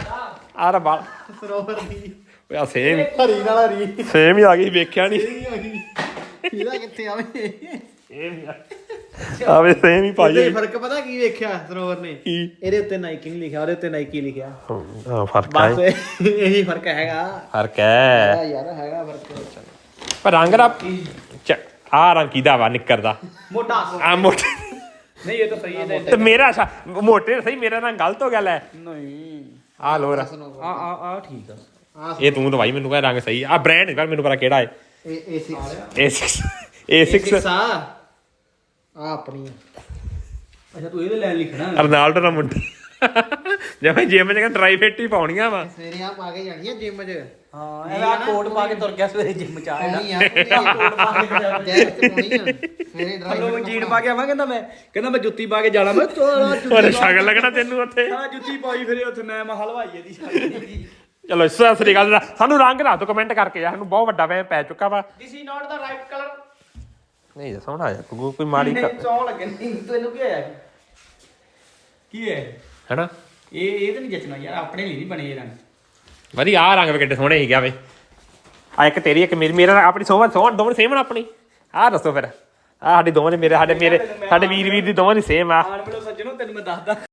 [SPEAKER 3] ਆਹ ਬਾਲ
[SPEAKER 5] ਸਰੋਵਰ ਦੀ।
[SPEAKER 3] ਓਏ ਆ ਸੇਮ
[SPEAKER 5] ਹਰੀ ਨਾਲ ਹਰੀ।
[SPEAKER 3] ਸੇਮ ਹੀ ਆ ਗਈ ਵੇਖਿਆ ਨਹੀਂ।
[SPEAKER 5] ਇਹਦਾ ਕਿੱਥੇ ਆਵੇ
[SPEAKER 3] ਆਵੇ ਸੇਮ ਹੀ
[SPEAKER 5] ਇਹਦੇ
[SPEAKER 3] ਪਾਈ
[SPEAKER 5] ਫ਼ਰਕ ਪਤਾ ਕੀ ਵੇਖਿਆ ਸਰੋਵਰ ਨੇ?
[SPEAKER 3] ਕੀ?
[SPEAKER 5] ਇਹਦੇ ਉੱਤੇ ਨਾਈਕੀ ਨਹੀਂ ਲਿਖਿਆ ਉਹਦੇ ਉੱਤੇ ਨਾਈਕੀ ਲਿਖਿਆ।
[SPEAKER 3] ਹਾਂ ਫ਼ਰਕ
[SPEAKER 5] ਬਸ
[SPEAKER 3] ਹੈ
[SPEAKER 5] ਇਹੀ ਫ਼ਰਕ ਹੈਗਾ।
[SPEAKER 3] ਫ਼ਰਕ ਹੈ।
[SPEAKER 5] ਯਾਰ ਹੈਗਾ ਫ਼ਰਕ।
[SPEAKER 3] ਪਰ ਰੰਗ ਦਾ ਆ ਰੰਗ ਕਿਹਦਾ ਵਾ ਨਿੱਕਰ ਦਾ
[SPEAKER 6] ਮੋਟਾ।
[SPEAKER 3] ਆ ਮੋਟੇ
[SPEAKER 6] ਨਹੀਂ ਇਹ ਤਾਂ ਸਹੀ ਹੈ
[SPEAKER 3] ਤੇ ਮੇਰਾ ਸਾ- ਮੋਟੇ ਸਹੀ ਮੇਰਾ ਰੰਗ ਗਲਤ ਹੋ ਗਿਆ ਲੈ।
[SPEAKER 6] ਨਹੀਂ।
[SPEAKER 3] ਆ ਲੋਰ
[SPEAKER 6] ਆ ਆ ਆ ਠੀਕ ਆ।
[SPEAKER 3] ਇਹ ਤੂੰ ਦਵਾਈ ਮੈਨੂੰ ਕਹ ਰੰਗ ਸਹੀ ਆ। ਪਰ ਮੈਨੂੰ ਪਤਾ ਕਿਹੜਾ ਹੈ।
[SPEAKER 5] ਇਹ ਇਹ 6
[SPEAKER 3] A6 A6
[SPEAKER 5] ਆ। ਆ ਆਪਣੀ ਆ।
[SPEAKER 6] ਅੱਛਾ ਤੂੰ ਇਹਦੇ ਲੈਣ ਲਿਖਣਾ
[SPEAKER 3] ਅਰਨਾਲਡੋ ਦਾ ਮੁੰਡਾ। ਜਿਵੇਂ ਜਿਮ ਚ ਡਰਾਈ ਫਿੱਟ ਹੀ ਪਾਉਣੀਆਂ ਵਾ।
[SPEAKER 5] ਸਵੇਰੇ ਆ ਪਾ ਕੇ ਜਾਣੀ ਆ ਜਿਮ 'ਚ।
[SPEAKER 6] ਹਾਂ ਇਹ ਆ ਕੋਟ ਪਾ ਕੇ ਤੁਰ ਗਿਆ ਸਵੇਰੇ ਜਿਮ ਚ ਆ
[SPEAKER 5] ਪਾਉਣੀ ਆ। ਕੋਟ ਪਾ ਕੇ ਜੈਕਟ ਤੇ ਪਾਉਣੀ ਆ। ਸਵੇਰੇ
[SPEAKER 6] ਹਲੋ
[SPEAKER 5] ਡਰਾਈਵਰ
[SPEAKER 6] ਜੀਨ ਪਾ ਕੇ ਆਵਾਂ ਕਹਿੰਦਾ ਮੈਂ ਕਹਿੰਦਾ ਮੈਂ ਜੁੱਤੀ ਪਾ ਕੇ ਜਾਣਾ ਮੈਂ
[SPEAKER 3] ਉਹਨੇ ਸ਼ਗਲ ਲੱਗਣਾ ਤੈਨੂੰ ਉੱਥੇ।
[SPEAKER 6] ਹਾਂ ਜੁੱਤੀ ਪਾਈ ਫਿਰੇ ਉੱਥੇ ਮੈਂ ਮੈਂ ਹਲਵਾਈ ਇਹਦੀ ਸਾਡੀ
[SPEAKER 3] ਚਲੋ ਸਤਿ ਸ੍ਰੀ ਅਕਾਲ। ਸਾਨੂੰ ਰੰਗ ਦੱਸ ਦਿਓ ਕਮੈਂਟ ਕਰਕੇ ਯਾਰ ਸਾਨੂੰ ਬਹੁਤ ਵੱਡਾ ਵਹਿਮ ਪੈ ਚੁੱਕਾ ਵਾ।
[SPEAKER 6] This is not the right colour
[SPEAKER 3] ਨਹੀਂ ਸੋਹਣਾ ਆ ਕੋਈ ਕੋਈ ਮਾੜੀ
[SPEAKER 6] ਨਹੀਂ ਚੌਂ ਲੱਗੇ। ਨਹੀਂ ਤੈਨੂੰ ਕੀ ਹੋਇਆ ਕੀ ਹੈ
[SPEAKER 3] ਹੈਨਾ?
[SPEAKER 6] ਇਹ ਇਹ ਤਾਂ ਨਹੀਂ ਜੱਚਣਾ ਯਾਰ ਆਪਣੇ ਲਈ ਨਹੀਂ ਬਣੇ ਇਹ ਰੰਗ
[SPEAKER 3] ਵਧੀਆ ਆ ਰੰਗ ਵੀ ਕਿੱਡੇ ਸੋਹਣੇ ਸੀਗੇ ਵੇ। ਆ ਇੱਕ ਤੇਰੀ ਇੱਕ ਮੇਰੀ ਮੇਰਾ ਆਪਣੀ ਸੋਹਣ ਸੋਹਣ ਦੋਵੇਂ ਸੇਮ ਨਾ ਆਪਣੀ। ਆ ਦੱਸੋ ਫਿਰ ਆ ਸਾਡੀ ਦੋਵਾਂ ਦੇ ਮੇਰੇ ਸਾਡੇ ਮੇਰੇ ਸਾਡੇ ਵੀਰ ਵੀਰ ਦੀ ਦੋਵਾਂ ਦੀ ਸੇਮ ਆ।
[SPEAKER 6] ਆਣ ਬਲੋ ਸੱਜਣੋ ਤੈਨੂੰ ਮੈਂ ਦੱਸਦਾ।